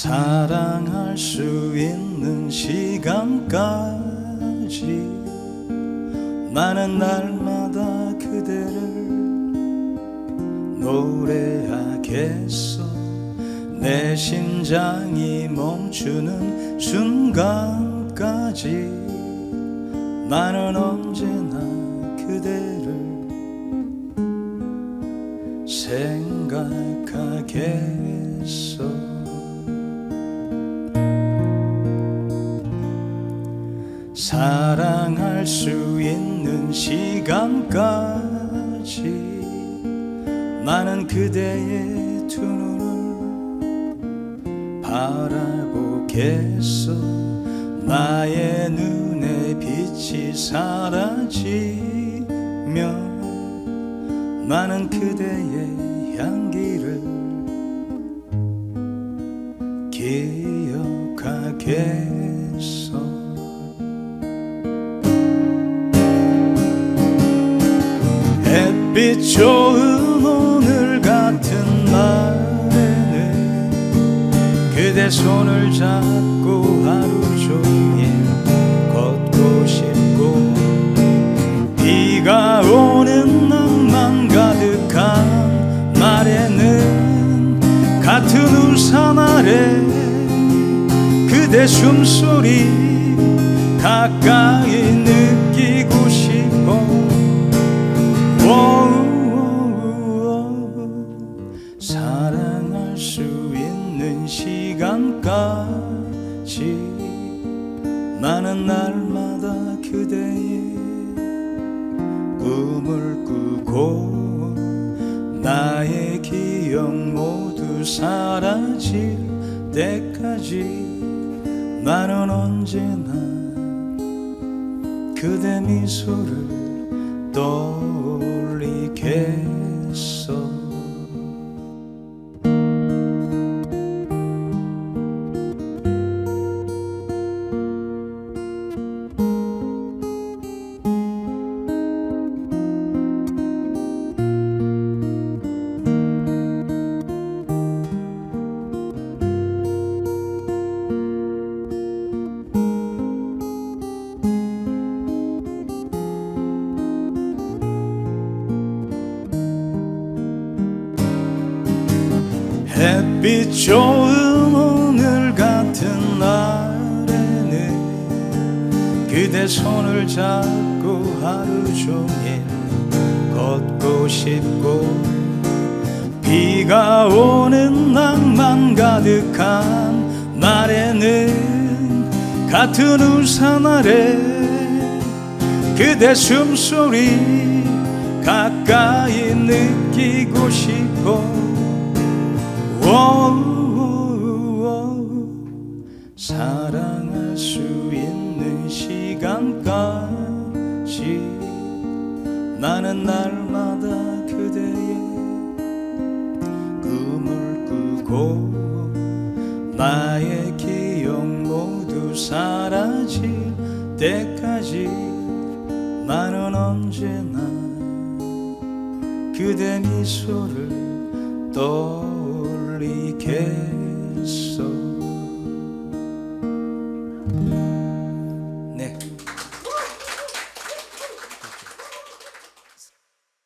사랑할 수 있는 시간까지 나는 날마다 그대를 노래하겠어 내 심장이 멈추는 순간까지 나는 언제나 그대를 생각하겠어 사랑할 수 있는 시간까지 나는 그대의 두 눈을 바라보겠어. 나의 눈에 빛이 사라지면 나는 그대의 향기를 기억하겠 빛 좋은 오늘 같은 날에는 그대 손을 잡고 하루 종일 걷고 싶고 비가 오는 낭만 가득한 날에는 같은 우산 아래 그대 숨소리 가까이 사랑할 수 있는 시간까지 나는 날마다 그대의 꿈을 꾸고 나의 기억 모두 사라질 때까지 나는 언제나 그대 미소를 떠올리겠어 햇빛 좋은 오늘 같은 날에는 그대 손을 잡고 하루 종일 걷고 싶고 비가 오는 낭만 가득한 날에는 같은 우산 아래 그대 숨소리 가까이 느끼고 싶어. 사랑할 수 있는 시간까지 나는 날마다 그대의 꿈을 꾸고 나의 기억 모두 사라질 때까지 나는 언제나 그대 미소를 떠 올리겠어